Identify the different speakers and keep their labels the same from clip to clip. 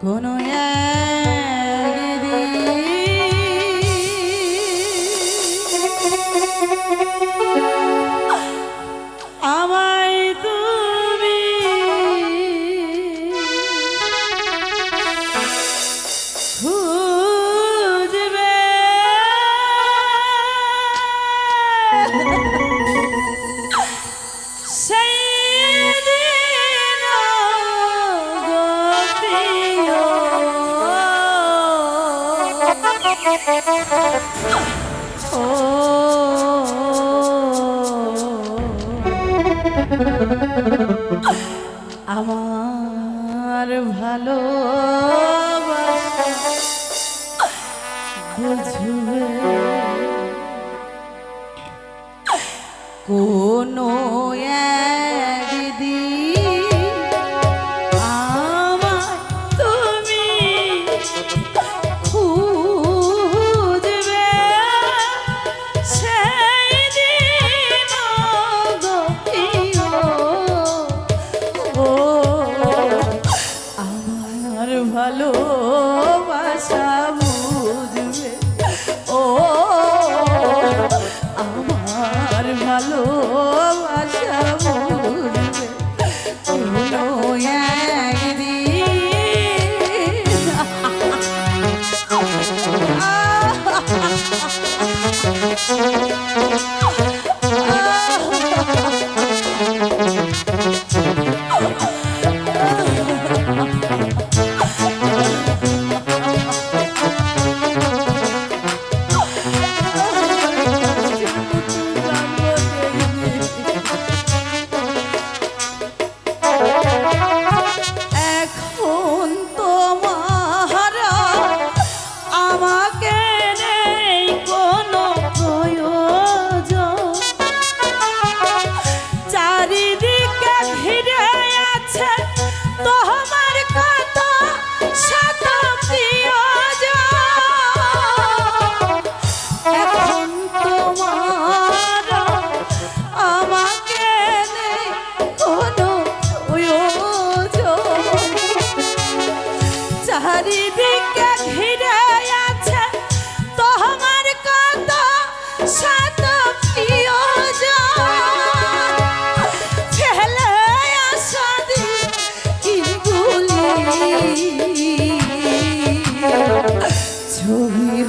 Speaker 1: কোনো আমার আমার ভালো বুঝবে কোনো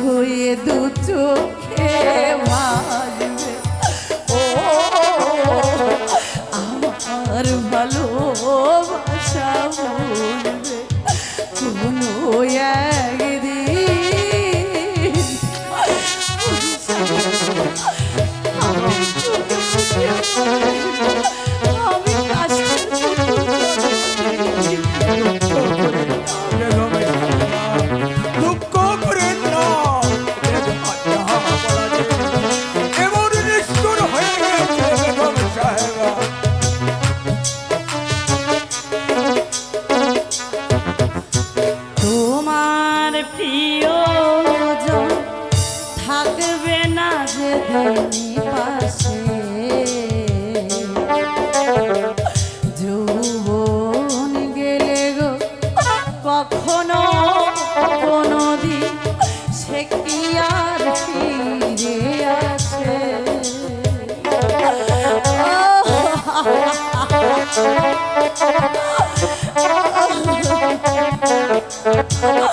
Speaker 1: হয়ে দু চোখে মা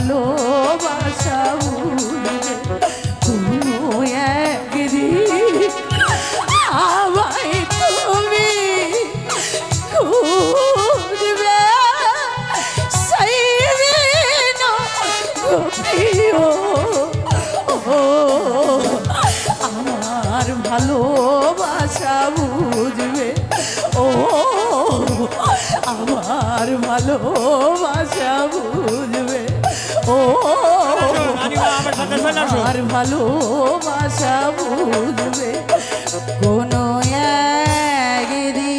Speaker 1: ভালোবাসা কোনো একদিন আমায় তুমি খুঁজবে। সেই আমার ভালোবাসা বুঝবে। ও আমার ভালোবাসা বুঝবে। ও আর ভালোবাসা বুঝবে কোনো একদিন